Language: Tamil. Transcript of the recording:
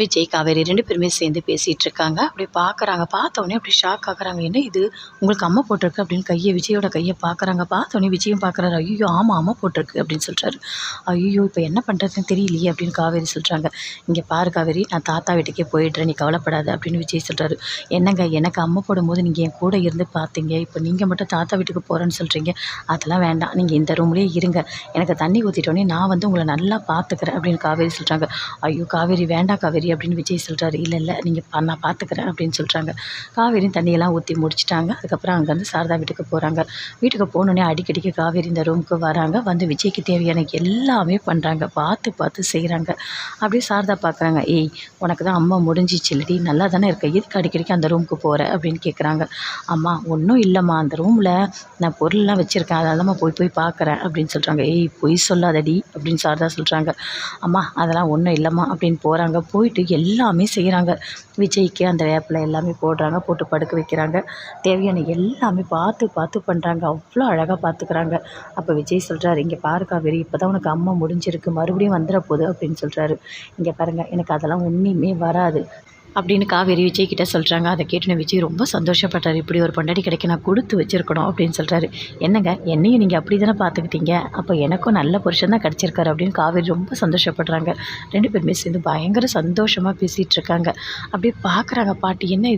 விஜய் காவேரி ரெண்டு பேருமே சேர்ந்து பேசிகிட்டு இருக்காங்க. அப்படி பார்க்குறாங்க பார்த்தோன்னே அப்படி ஷாக் ஆகுறாங்க. என்ன இது? உங்களுக்கு அம்மா போட்டிருக்கு? அப்படின்னு கையை விஜயோட கையை பார்க்குறாங்க பார்த்தோன்னே விஜயும் பார்க்குறாரு ஐயோ ஆமாம் அம்மா போட்டிருக்கு அப்படின்னு சொல்கிறாரு ஐயோ இப்போ என்ன பண்ணுறதுன்னு தெரியலையே அப்படின்னு காவேரி சொல்கிறாங்க இங்கே பாரு காவேரி நான் தாத்தா வீட்டுக்கே போயிடுறேன். நீ கவலைப்படாத அப்படின்னு விஜய் சொல்கிறாரு என்னங்க எனக்கு அம்மா போடும்போது நீங்கள் என் கூட இருந்து பார்த்தீங்க. இப்போ நீங்கள் மட்டும் தாத்தா வீட்டுக்கு போகிறேன்னு சொல்கிறீங்க அதெல்லாம் வேண்டாம். நீங்கள் இந்த ரூம்லேயே இருங்க. எனக்கு தண்ணி ஊற்றிட்டோன்னே நான் வந்து உங்களை நல்லா பார்த்துக்கிறேன் அப்படின்னு காவேரி சொல்கிறாங்க ஐயோ காவேரி வேண்டாம் காவேரி. அப்படின்னு விஜய் சொல்கிறாரு இல்லை இல்லை நீங்கள் நான் பார்த்துக்கிறேன் அப்படின்னு சொல்கிறாங்க காவேரியும் தண்ணியெல்லாம் ஊற்றி முடிச்சிட்டாங்க. அதுக்கப்புறம் அங்கேருந்து சாரதா வீட்டுக்கு போகிறாங்க வீட்டுக்கு போனோடனே அடிக்கடிக்கு காவேரி இந்த ரூமுக்கு வராங்க. வந்து விஜய்க்கு தேவையான எல்லாமே பண்ணுறாங்க பார்த்து பார்த்து செய்கிறாங்க அப்படியே சாரதா பார்க்குறாங்க ஏய் உனக்கு தான் அம்மா முடிஞ்சிச்சு. இல்லடி நல்லா தானே இருக்க. எதுக்கு அடிக்கடிக்கு அந்த ரூமுக்கு போகிற அப்படின்னு கேட்குறாங்க அம்மா ஒன்றும் இல்லைம்மா. அந்த ரூமில் நான் பொருள்லாம் வச்சுருக்கேன். அதெல்லாமா போய் போய் பார்க்குறேன் அப்படின்னு சொல்கிறாங்க ஏய் பொய் சொல்லாதடி. அப்படின்னு சாரதா சொல்கிறாங்க அம்மா அதெல்லாம் ஒன்றும் இல்லைம்மா. அப்படின்னு போகிறாங்க போயிட்டு எல்லாமே செய்கிறாங்க விஜய்க்கு அந்த வேப்பில் எல்லாமே போடுறாங்க போட்டு படுக்க வைக்கிறாங்க. தேவையான எல்லாமே பார்த்து பார்த்து பண்ணுறாங்க அவ்வளோ அழகாக பார்த்துக்கிறாங்க. அப்போ விஜய் சொல்கிறாரு இங்கே பாரு காவேரி இப்போ தான் உனக்கு அம்மா முடிஞ்சிருக்கு. மறுபடியும் வந்துட போகுது அப்படின்னு சொல்கிறாரு இங்கே பாருங்கள் எனக்கு அதெல்லாம் ஒன்றுமே வராது. அப்படின்னு காவேரி விஜய் கிட்டே சொல்கிறாங்க அதை கேட்டுன விஜய் ரொம்ப சந்தோஷப்பட்டார். இப்படி ஒரு பொண்டாடி கிடைக்க நான் கொடுத்து வச்சிருக்கணும் அப்படின்னு சொல்கிறாரு என்னங்க என்னையும் நீங்கள் அப்படி தானே பார்த்துக்கிட்டீங்க? அப்போ எனக்கும் நல்ல புருஷன் தான் கிடச்சிருக்காரு அப்படின்னு காவேரி ரொம்ப சந்தோஷப்படுறாங்க. ரெண்டு பேருமே சேர்ந்து பயங்கர சந்தோஷமாக பேசிகிட்டு இருக்காங்க. அப்படியே பார்க்குறாங்க பாட்டி என்ன இது?